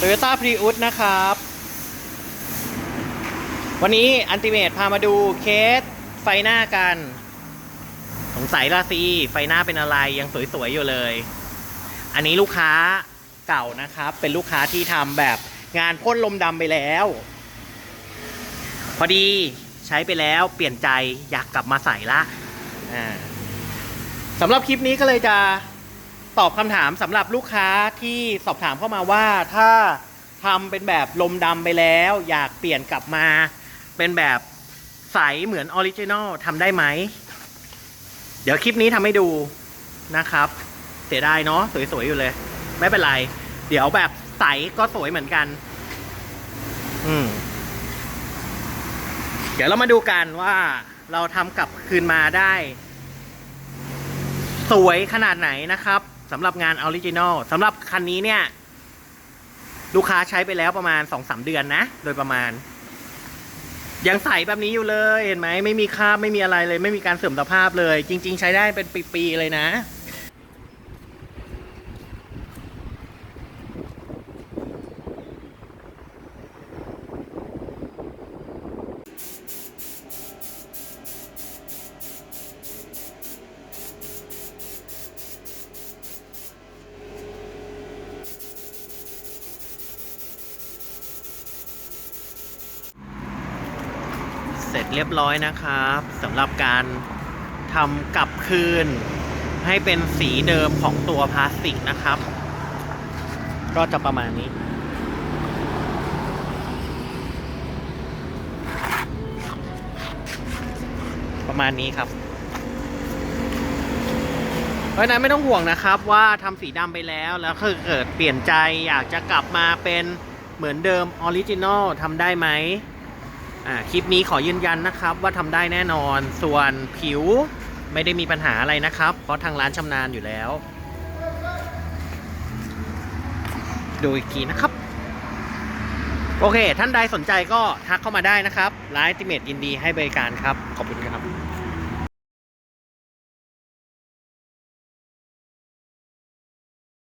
Toyota Prius นะครับ วันนี้อันติเมตพามาดูเคสไฟหน้ากัน สงสัยละสิไฟหน้าเป็นอะไรยังสวยๆอยู่เลย อันนี้ลูกค้าเก่านะครับ เป็นลูกค้าที่ทำแบบงานพ่นลมดำไปแล้ว พอดีใช้ไปแล้วเปลี่ยนใจอยากกลับมาใส่ละสำหรับคลิปนี้ก็เลยจะ ตอบคำถามสำหรับลูกค้าที่สอบถามเข้ามาว่าถ้าทำเป็นแบบลมดำไปแล้ว อยากเปลี่ยนกลับมา เป็นแบบใสเหมือนออริจินอลทำได้ไหม เดี๋ยวคลิปนี้ทำให้ดูนะครับ เสียดายเนาะสวยๆอยู่เลย ไม่เป็นไร เดี๋ยวแบบใสก็สวยเหมือนกัน อืม เดี๋ยวเรามาดูกันว่าเราทำกลับคืนมาได้ สวยขนาดไหนนะครับ สำหรับงานออริจินอลสำหรับคันนี้เนี่ย ลูกค้าใช้ไปแล้วประมาณสองสามเดือนนะ โดยประมาณ ยังใสแบบนี้อยู่เลยเห็นไหมไม่มีคราบไม่มีอะไรเลย ไม่มีการเสื่อมสภาพเลย จริง ๆ ใช้ได้เป็นปีๆเลยนะ เสร็จเรียบร้อยนะครับสำหรับการทำกลับคืน ให้เป็นสีเดิมของตัวพลาสติกนะครับ ก็จะประมาณนี้ประมาณนี้ครับ เพราะนั้นไม่ต้องห่วงนะครับว่าทำสีดำไปแล้วแล้วคือเกิดเปลี่ยนใจอยากจะกลับมาเป็นเหมือนเดิมออริจินอลทำได้ไหม อ่าคลิปนี้ขอยืนยันนะครับว่าทำได้แน่นอนส่วนผิวไม่ได้มีปัญหาอะไรนะครับ เพราะทางร้านชำนาญอยู่แล้ว ดูอีกทีนะครับ โอเค ท่านใดสนใจก็ทักเข้ามาได้นะครับร้านติเมตยินดีให้บริการครับ ขอบคุณครับ